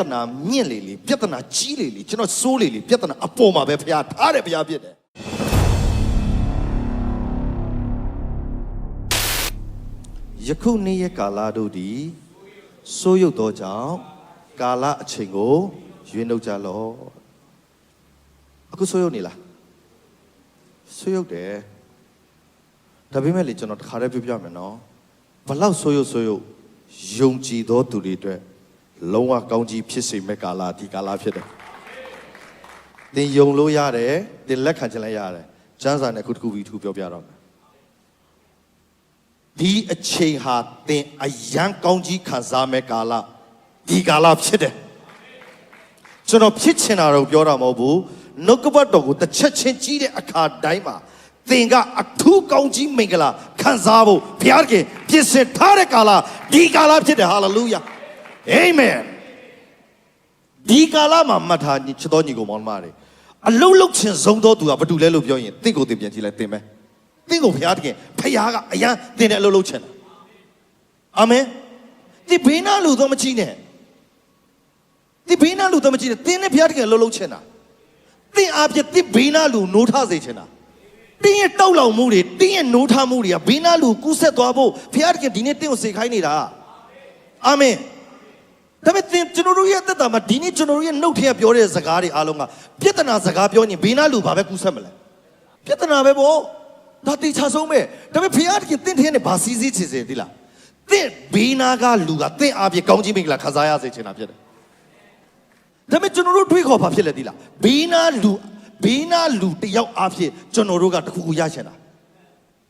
ဿနာမြင့်လေလေပြဿနာကြီးလေလေကျွန်တော်စိုးလေလေပြဿနာအပေါ်မှာပဲဖရားထားတယ်ဖရားဖြစ်တယ်ယခုနေ့ရဲ့ကာလတို့သည်စိုးရုပ်သောကြောင့်ကာလအချိန်ကိုရွေးနှုတ်ကြလော့အခုစိုးရုပ်နေလားစိုးရုပ်တယ်ဒါပေမဲ့လေကျွန်တော်တစ်ခါတည်းပြောပြမယ်နော်ဘလောက်စိုးရုပ်စိုးရုပ်ယုံကြည်သောသူတွေအတွက် လုံးဝကောင်းကြီးဖြစ်စေမဲ့ကာလဒီကာလဖြစ်တယ်သင်ယုံလို့ရတယ်သင်လက်ခံခြင်းလည်းရတယ်ကျမ်းစာနဲ့အခုတစ်ခုပြီးတစ်ခုပြောပြတော့မယ်ဒီအချိန်ဟာသင်အယံကောင်းကြီးခံစားမဲ့ကာလဒီကာလဖြစ်တယ်ကျွန်တော်ဖြစ်ချင်တာတော့ပြောတာမဟုတ်ဘူးနှုတ်ကပတ်တော်ကိုတစ်ချက်ချင်းကြီးတဲ့အခါတိုင်းမှာသင်ကအထူးကောင်းကြီးမင်္ဂလာခံစားဖို့ဘုရားခင်ပြင်ဆင်ထားတဲ့ကာလဒီကာလဖြစ်တယ်ဟာလေလုယာ အာမင်ဒီကာလမှာမှတ်ထားညီချစ်တော်ညီကိုမောင်မတွေအလုံးလုံးချင်ဆုံးသောသူကဘာတူလဲလို့ပြောရင်တင့်ကိုတင်ပြန်ကြည့်လိုက်တင်မယ်သင်ကိုဘုရားတခင်ဖခင်ကအရန်သင်တဲ့အလုပ်လုပ်ချင်တာအာမင်ဒီဘေးနာလူတော့မကြည့်နဲ့ဒီဘေးနာလူတော့မကြည့်နဲ့သင်နဲ့ဘုရားတခင်အလုပ်လုပ်ချင်တာသင်အားဖြင့်ဒီဘေးနာလူနိုးထစေချင်တာသင်ရဲ့တောက်လောင်မှုတွေသင်ရဲ့နိုးထမှုတွေကဘေးနာလူကူးဆက်သွားဖို့ဘုရားတခင်ဒီနေ့သင်ကိုစေခိုင်းနေတာအာမင် ဒါပေမဲ့သင်ကျွန်တော်တို့ရဲ့အသက်တာမှာဒီနေ့ကျွန်တော်တို့ရဲ့နှုတ်ထဲကပြောတဲ့စကားတွေအားလုံးကပြဿနာစကားပြောရင်ဘေးနာလူဘာပဲကူးဆက်မလဲပြဿနာပဲပေါ့ဒါတိချဆုံးပဲဒါပေမဲ့ဖခင်တခင်တင့်ထဲနဲ့ဘာစီစီချေစေသီလားတင့်ဘေးနာကလူကတင့်အားဖြင့်ကောင်းကြီးမင်္ဂလာခံစားရစေချင်တာဖြစ်တယ်ဒါပေမဲ့ကျွန်တော်တို့တွေးခေါ်ဘာဖြစ်လဲသီလားဘေးနာလူဘေးနာလူတယောက်အားဖြင့်ကျွန်တော်တို့ကတခုခုရချင်တာ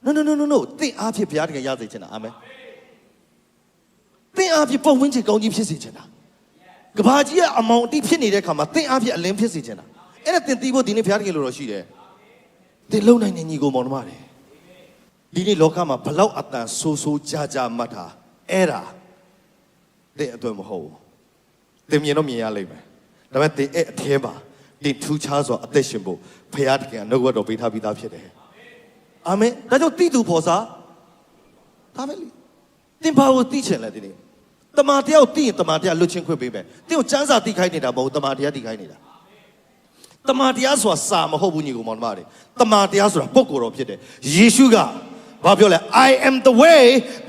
no no no no no တင့်အားဖြင့်ဘုရားတခင်ရစေချင်တာအာမင်တ င့်အားဖြင့်ပုံဝန်းကျင်ကောင်းကြီးဖြစ်စေချင်တာကဘာကြီးကအမောင်အတိဖြစ်နေတဲ့ခါမှာတင့်အားဖြင့်အလင်းဖြစ်စေချင်တာအဲ့ဒါတင်တီးဖို့ဒီနေ့ဘုရားတခင်လိုတော့ရှိတယ်သင်လုံနိုင်တဲ့ညီကိုမောင်နှမတွေဒီနေ့လောကမှာဘလောက်အတန်ဆိုးဆိုးကြကြမှတ်တာအဲ့ဒါတဲ့အတွက်မဟုတ်ဘူးသင်မြင်တော့မြင်ရလိမ့်မယ်ဒါပေမဲ့သင်အဲ့အထဲမှာသင်ထူးခြားစွာအသက်ရှင်ဖို့ဖခင်တခင်ကနှုတ်ကပတ်တော်ပေးထားပြီးသားဖြစ်တယ်အာမင်ဒါကြောင့်တိတူဖော်စားဒါပဲလေသင်ဘာကိုသိချင်လဲဒီနေ့ တမန်တယောက်သိရင်တမန်တရားလွတ်ချင်းခွင့်ပေးမယ်သင်ကိုစမ်းစာသိခိုင်းနေတာမဟုတ်ဘူးတမန်တရားသိခိုင်းနေတာတမန်တရားဆိုတာစာမဟုတ်ဘူးညီကောင်မောင်နှမတွေတမန်တရားဆိုတာပုဂ္ဂိုလ်တော်ဖြစ်တယ်ယေရှုကဘာပြောလဲ I am the way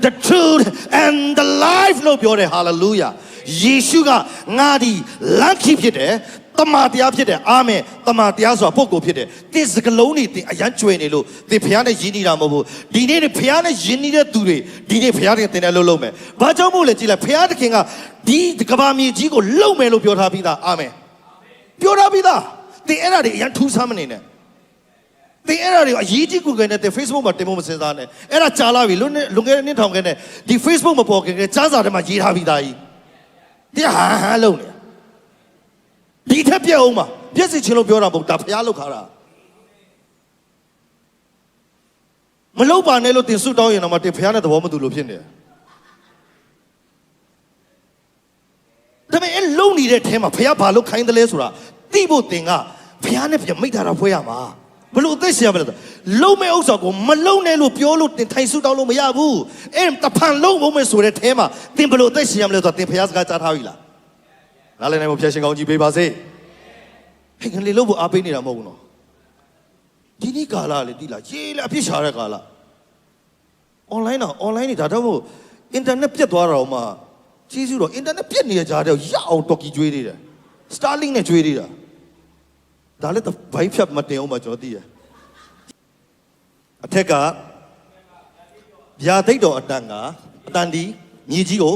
the truth and the life လို့ပြောတယ် hallelujah ယေရှုကငါဒီလမ်းခီးဖြစ်တယ် တမန်တရားဖြစ်တယ်အာမင်တမန်တရားဆိုတာပုဂ္ဂိုလ်ဖြစ်တယ်တင်းစကလုံးတွေတင်းအရန်ကျွေနေလို့တင်းဖះနဲ့ယဉ်နေတာမဟုတ်ဘူးဒီနေ့ဖះနဲ့ယဉ်နေတဲ့သူတွေဒီနေ့ဖះတွေတင်းတယ်လို့လုပ်မယ်ဘာကြောင့်မို့လဲကြည့်လိုက်ဖះတခင်ကဒီကဘာမြေကြီးကိုလုံမယ်လို့ပြောထားပြီးသားအာမင်ပြောထားပြီးသားသင်အဲ့ဒါတွေအရင်ထူးဆန်းမနေနဲ့သင်အဲ့ဒါတွေအရေးကြီးကိုယ်ကနေသင် Facebook မှာတင်ဖို့မစင်စားနဲ့အဲ့ဒါကြာလာပြီလွန်လွန်ခဲ့တဲ့နှစ်ထောင်ခဲ့နဲ့ဒီ Facebook မပေါ်ခင်ကကြားစာထဲမှာရေးထားပြီးသားကြီးဒီဟာဟာလုံးနေ ဒီထက်ပြက်အောင်ပါပြက်စီချင်းလို့ပြောတာမဟုတ်ဒါဖျားလောက်ခါတာမလောက်ပါနဲ့လို့တင်ဆုတောင်းရင်တော့မတင်ဖျားနဲ့သဘောမတူလို့ဖြစ်နေတယ်ဒါပေမဲ့အဲ့လုံနေတဲ့ထဲမှာဖျားဘာလို့ခိုင်းတယ်လဲဆိုတာသိဖို့တင်ကဖျားနဲ့ပြန်မိတ်တာတော့ဖွဲ့ရမှာဘလို့အသက်ရှင်ရမလဲဆိုလုံမဲ့ဥစ္စာကိုမလုံနဲ့လို့ပြောလို့တင်ထိုင်ဆုတောင်းလို့မရဘူးအဲ့တဖန်လုံဖို့မယ်ဆိုတဲ့ထဲမှာတင်ဘလို့အသက်ရှင်ရမလဲဆိုတော့တင်ဖျားစကားကြားထားပြီလား နားလည်နိုင်ဖို့ဖျားရှင်ကောင်းကြီးပေးပါစေဟဲ့ငလေလို့ဖို့အားပေးနေတာမဟုတ်ဘူးနော်ဒီနေ့ကာလလေတိလာရေးလာအဖြစ်ရှာတဲ့ကာလ online တော့ online နေဒါတော့မို့ internet ပြတ်သွားတော့မှကြီးစုတော့ internet ပြတ်နေတဲ့ကြားတော့ရအောင်တော်ကီကျွေးနေတယ် Starlink နဲ့ကျွေးနေတာဒါလည်းဘိုင်းဖြတ်မတင်အောင်ပါကျွန်တော်သိရအထက်ကဗျာသိတ်တော်အတန်ကအတန်ဒီမြေကြီးကို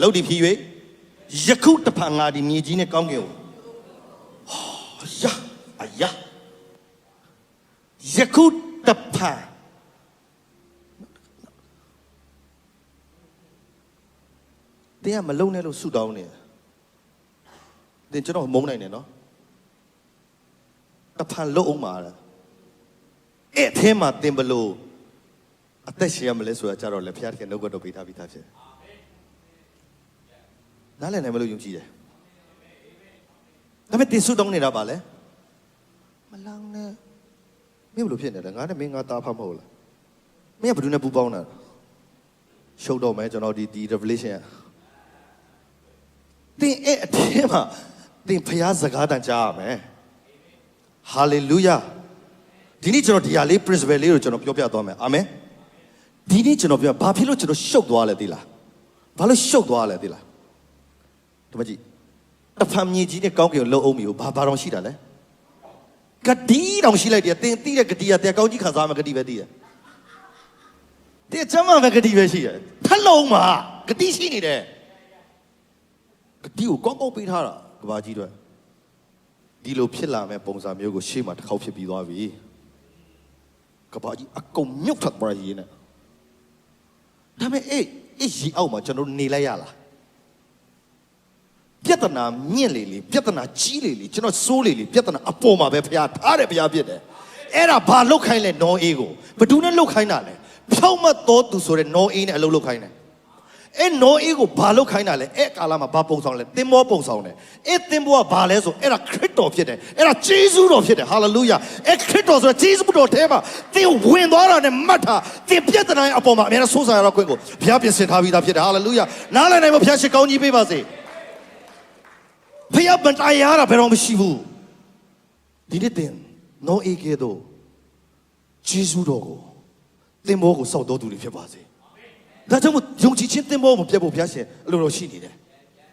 လှုပ်ဒီဖြီး၍ ယခုတဖန်ငါဒီမြေကြီးနဲ့ကောင်းကင်ကိုဟာယာအယာယခုတဖန်တင်းကမလုံနဲ့လို့ဆူတောင်းနေတယ်တင်ကျွန်တော်မုန်းနိုင်တယ်နော်တဖန်လုံးအောင်ပါလားအဲ့အထဲမှာတင်ဘလို့အသက်ရှင်ရမလဲဆိုတာကြတော့လေဖခင်တကယ်နှုတ်ကတော်ပေးထားပြီးသားဖြစ်တယ် နားလည်နိုင်မလို့ယုံကြည်တယ်ဒါပေမဲ့တင်ဆုတောင်းနေတာပါလေမလောင်နဲ့မင်းဘလို့ဖြစ်နေလဲငါနဲ့မင်းငါသားဖတ်မဟုတ်လားမင်းကဘယ်သူနဲ့ပူပေါင်းတာလဲရှုပ်တော့မယ်ကျွန်တော်ဒီဒီ revelation ကသင်အဲ့အထဲမှာသင်ဖျားစကားတန်ကြားရမယ်ဟာလေလုယာဒီနေ့ကျွန်တော်ဒီဟာလေး principle လေးကိုကျွန်တော်ပြောပြသွားမယ်အာမင်ဒီနေ့ကျွန်တော်ပြောဘာဖြစ်လို့ကျွန်တော်ရှုပ်သွားလဲသိလားဘာလို့ရှုပ်သွားလဲသိလား ဒီမကြည့်တဖန်မြေကြီးနဲ့ကောင်းကင်ကိုလှုပ်အောင်မျိုးဘာဘာတော့ရှိတာလဲဂတိတောင်ရှိလိုက်တယ်သင်သိတဲ့ဂတိကတဲ့ကောင်းကြီးခံစားမှာဂတိပဲသိတယ်တဲ့ချမ်းသာပဲဂတိပဲရှိတယ်ထက်လုံးမှာဂတိရှိနေတယ်ဂတိကိုကောင်းကောင်းပေးထားတာကဘာကြီးတို့ဒီလိုဖြစ်လာမဲ့ပုံစံမျိုးကိုရှေ့မှာတစ်ခေါက်ဖြစ်ပြီးသွားပြီကဘာကြီးအကုန်မြုပ်ထပ်သွားရည်နဲ့ဒါပေမဲ့အေးအေးရီအောက်မှာကျွန်တော်တို့နေလိုက်ရလားပြ ဿနာမြင့်လေလေပြဿနာကြီးလေလေကျွန်တော်စိုးလေလေပြဿနာအပေါ်မှာပဲဖျားထားတယ်ဖျားဖြစ်တယ်အဲ့ဒါဘာလုတ်ခိုင်းလဲနော်အေးကိုဘယ်သူနဲ့လုတ်ခိုင်းတာလဲဖြောက်မတ်တော်သူဆိုတဲ့နော်အေးနဲ့အလုပ်လုတ်ခိုင်းတယ်အဲ့နော်အေးကိုဘာလို့ခိုင်းတာလဲအဲ့ကာလမှာဘာပုံဆောင်လဲသင်္ဘောပုံဆောင်တယ်အဲ့သင်္ဘောကဘာလဲဆိုအဲ့ဒါခရစ်တော်ဖြစ်တယ်အဲ့ဒါဂျေဇုတော်ဖြစ်တယ်ဟာလေလုယာအဲ့ခရစ်တော်ဆိုဂျေဇုတော်ထဲမှာသင်ဝင်သွားတာနဲ့မှတ်ထားသင်ပြဿနာရဲ့အပေါ်မှာအများဆုံးဆာရတော့ခွင့်ကိုဘုရားပြင်ဆင်ထားပြီးသားဖြစ်တယ်ဟာလေလုယာနားလည်နိုင်မဘုရားရှိကောင်းကြီးပေးပါစေ ဘုရားဗန်တရားရတာဘယ်တော့မရှိဘူးဒီနေ့သင်နော်အေးကဲတော့ဂျေဇုတော်ကိုသင်္ဘောကိုစောက်တော်သူတွေဖြစ်ပါစေဒါကြောင့်မို့ယုံကြည်ခြင်းသင်္ဘောမပြတ်ဖို့ဘုရားရှင်အလိုလိုရှိနေတယ်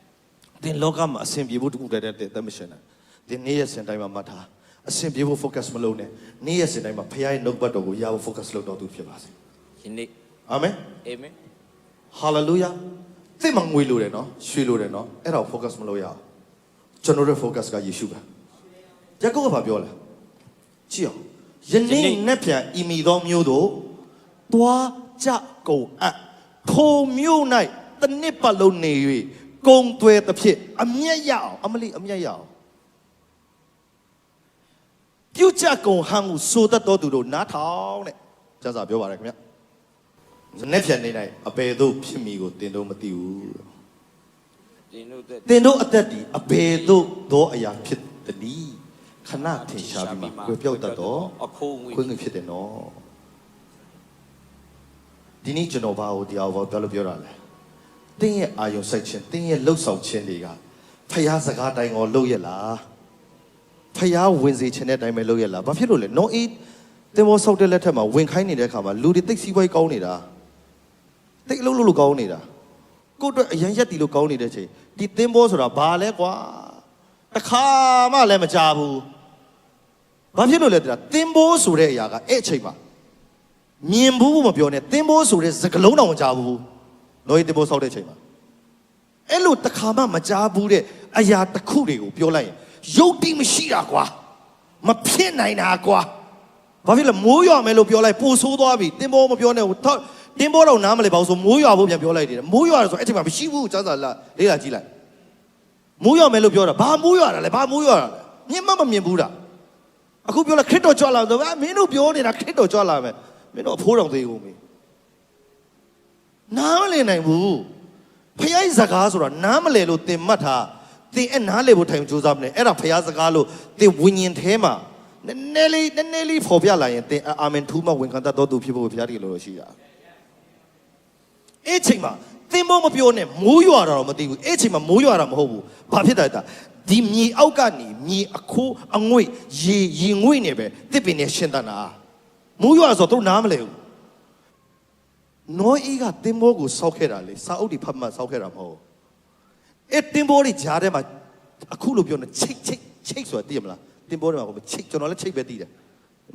။သင်လောကမှာအစဉ်ပြေဖို့တခုတည်းတည်းတည်းမရှင်နဲ့။သင်နေ့ရက်စဉ်တိုင်းမှာမှတ်ထားအစဉ်ပြေဖို့ focus မလုပ်နဲ့။နေ့ရက်စဉ်တိုင်းမှာဘုရားရဲ့နှုတ်ပတ်တော်ကိုရဖို့ focus လုပ်တော်သူဖြစ်ပါစေယနေ့။အာမင်အာမင်။ hallelujah ။သင်မငွေလိုတယ်နော်။ရွှေလိုတယ်နော်။အဲ့ဒါကို focus မလုပ်ရအောင်။ ကျွန်တော်တို့ focus ကယေရှုပဲ။ယာကုပ်ကဘာပြောလဲ။ကြည့်အောင်။ယနေ့နဲ့ပြန်ဤမိသောမျိုးတို့တွားကြကုန်အပ်ထိုမျိုး၌တစ်နှစ်ပတ်လုံးနေ၍ကုံသွဲသဖြင့်အမျက်ရအောင်အမလီအမျက်ရအောင်ပြုတ်ကြကုန်ဟန်ကိုဆိုတတ်တော်သူတို့နားထောင်တဲ့ကျမ်းစာပြောပါတယ်ခင်ဗျ။နေ့ပြန်နေနိုင်အပေတို့ဖြစ်မိကိုတင်တော့မသိဘူးဒီနု သက်။တင်တို့အသက်ဒီအပေတို့သောအရာဖြစ်သည်ခဏထင်ရှားပြီးမှကိုပြောက်တတ်တော့အခိုးငွေခွင့်ငွေဖြစ်တယ်နော်ဒီနေ့ကျွန်တော်ဘာကိုတရားဘောပြောလို့ပြောတာလဲတင်းရဲ့အာယုံစိုက်ခြင်းတင်းရဲ့လှုပ်ဆောင်ခြင်းတွေကဖျားစကားတိုင်းကိုလှုပ်ရလားဖျားဝင်စေခြင်းတဲ့အတိုင်းပဲလှုပ်ရလားဘာဖြစ်လို့လဲနော်အေးတင်းဘောဆောက်တဲ့လက်ထက်မှာဝင်ခိုင်းနေတဲ့အခါမှာလူတွေတိတ်စီးပွားကောင်းနေတာတိတ်အလုပ်လုပ်လို့ကောင်းနေတာ ကိုယ့်အတွက်အရန်ရက်တီလို့ကောင်းနေတဲ့ချိန်ဒီတင်းဘောဆိုတာဘာလဲကွာတခါမှလည်းမကြဘူးဘာဖြစ်လို့လဲတဲ့သင်္ဘောဆိုတဲ့အရာကအဲ့အချိန်မှာမြင်ဘူးမပြောနဲ့သင်္ဘောဆိုတဲ့စကလုံးတော်မကြားဘူးနော်ဒီသင်္ဘောဆောက်တဲ့အချိန်မှာအဲ့လိုတစ်ခါမှမကြားဘူးတဲ့အရာတစ်ခုတွေကိုပြောလိုက်ရင်ယုတ်တိမရှိတာကွာမဖြစ်နိုင်တာကွာဘာဖြစ်လဲမိုးရွာမယ်လို့ပြောလိုက်ပိုဆိုးသွားပြီသင်္ဘောမပြောနဲ့ဟို ထောက်သင်္ဘောတော့နားမလဲပါဘူးဆိုမိုးရွာဖို့ပြန်ပြောလိုက်တယ်မိုးရွာတယ်ဆိုအဲ့ချိန်မှာမရှိဘူးစမ်းစာလာလေးလာကြည့်လိုက်မိုးရွာမယ်လို့ပြောတာဘာမိုးရွာတာလဲဘာမိုးရွာတာလဲမြင်မှမမြင်ဘူးတာအခုပြောလာခရစ်တော်ကြွလာဆိုအာမင်းတို့ပြောနေတာခရစ်တော်ကြွလာမယ်မင်းတို့အဖိုးတော်သေးကုန်ပြီနားမလည်နိုင်ဘူးဖျားစကားဆိုတာနားမလည်လို့သင်မှတ်ထားသင်အဲ့နားလည်ဖို့ထိုင်ကြိုးစားမလဲအဲ့ဒါဖျားစကားလို့သင်ဝิญဉ်ထဲမှာနည်းနည်းလေးနည်းနည်းလေးဖော်ပြလာရင်သင်အာမင်ထူးမှဝန်ခံတတ်တော်သူဖြစ်ဖို့ဘုရားတည်းလို့လို့ရှိတာ အဲ့ချိန်မှာသင်မိုးမပြောနဲ့မိုးရွာတာတော့မသိဘူးအဲ့ချိန်မှာမိုးရွာတာမဟုတ်ဘူးဘာဖြစ်တာလဲဒီမြေအောက်ကနေမြေအခိုးအငွေ့ရေရေငွေ့နေပဲတစ်ပင်နဲ့ရှင်းတတ်တာမိုးရွာဆိုတော့သူနားမလဲဘူးနောအေးကတင်ဘောကိုစောက်ခဲ့တာလေစာအုပ်တွေဖတ်မှတ်စောက်ခဲ့တာမဟုတ်ဘူးအဲ့တင်ဘောတွေကြားထဲမှာအခုလိုပြောနေချိတ်ချိတ်ချိတ်ဆိုတာသိရမလားတင်ဘောတွေမှာကိုချိတ်ကျွန်တော်လည်းချိတ်ပဲသိတယ်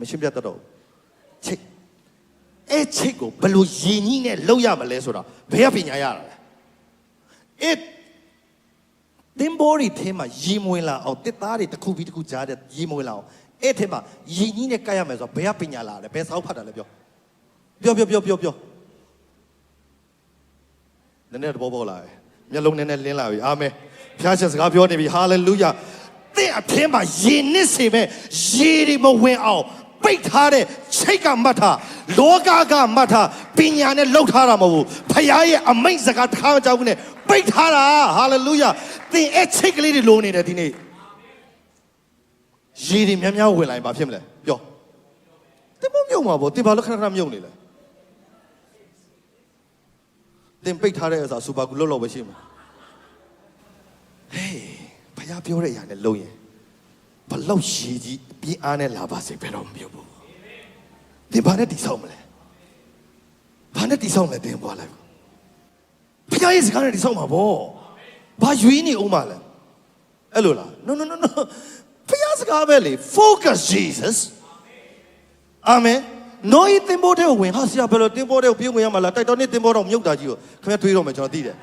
မရှင်းပြတတ်တော့ဘူးချိတ် အဲ့ချိတ်ကိုဘယ်လိုရည်ကြီးနဲ့လောက်ရမလဲဆိုတာဘယ်ကပညာရတာလဲအဲ့တင်ဘောတွေထဲမှာရီမွေလာအောင်တစ်သားတွေတစ်ခုပြီးတစ်ခုကြားတဲ့ရီမွေလာအောင်အဲ့ထဲမှာရီကြီးနဲ့ကတ်ရမယ်ဆိုတော့ဘယ်ကပညာလာလဲဘယ်စောက်ဖတ်တာလဲပြောပြောပြောပြောပြောပြောနည်းနည်းတော့ပေါ်လာတယ်မျက်လုံးနည်းနည်းလင်းလာပြီအာမင်ဖျားရှင်စကားပြောနေပြီဟာလေလုယာတဲ့အထင်းမှာရေနစ်စေမဲ့ရေတွေမဝင်အောင်ပိတ်ထားတဲ့ ချိတ်ကမှတ်ထားလောကကမှတ်ထားပညာနဲ့လှုပ်ထားတာမဟုတ်ဘူးဖခင်ရဲ့အမိန့်စကားတစ်ခါမကြောက်ဘူးနဲ့ပိတ်ထားတာဟာလေလုယာသင်အဲ့ချိတ်ကလေးတွေလိုနေတယ်ဒီနေ့ရေတွေများများဝင်လာရင်ဘာဖြစ်မလဲပြောတင်မမြုံမှာပေါ့တင်ဘာလို့ခဏခဏမြုံနေလဲတင်ပိတ်ထားတဲ့ဥစ္စာစူပါကူလောက်လောက်ပဲရှိမှာဟေးဘုရားပြောတဲ့အရာနဲ့လုံရင်ဘလောက်ရှည်ကြီးပြင်းအားနဲ့လာပါစေဘယ်တော့မပြောဘူး သင်ဘာနဲ့တိဆောက်မလဲဘာနဲ့တိဆောက်မလဲသင်ပွားလိုက်ဘုရားရဲ့စကားနဲ့တိဆောက်မှာဗောဘာရွေးနေအောင်မလဲအဲ့လိုလား no no no no ဘုရားစကားပဲလေ focus jesus အာမင်နော်ဤတင်ဖို့တဲ့ကိုဝင်ဟာဆရာဘယ်လိုတင်ဖို့တဲ့ကိုပြေးဝင်ရမှာလားတိုက်တော်နဲ့တင်ဖို့တော့မြုပ်တာကြီးကိုခင်ဗျားတွေးတော့မယ်ကျွန်တော်သိတယ်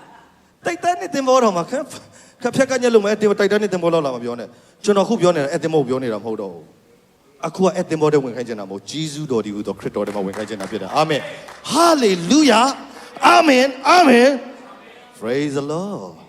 တိုက်တန်းနဲ့တင်ဖို့တော့မှာခင်ဗျာခက်ဖြက်ကညက်လို့မယ်တင်တိုက်တန်းနဲ့တင်ဖို့တော့လာမပြောနဲ့ကျွန်တော်ခုပြောနေတာအဲ့တင်ဖို့ပြောနေတာမဟုတ်တော့ဘူး အခုကအဲ့တင်ဖို့တဲ့ဝင်ခိုင်းချင်တာမဟုတ်ဂျေဇုတော်ဒီဟူသောခရစ်တော်တဲ့မှာဝင်ခိုင်းချင်တာဖြစ်တယ်အာမင်ဟာလေလုယာအာမင်အာမင် praise the lord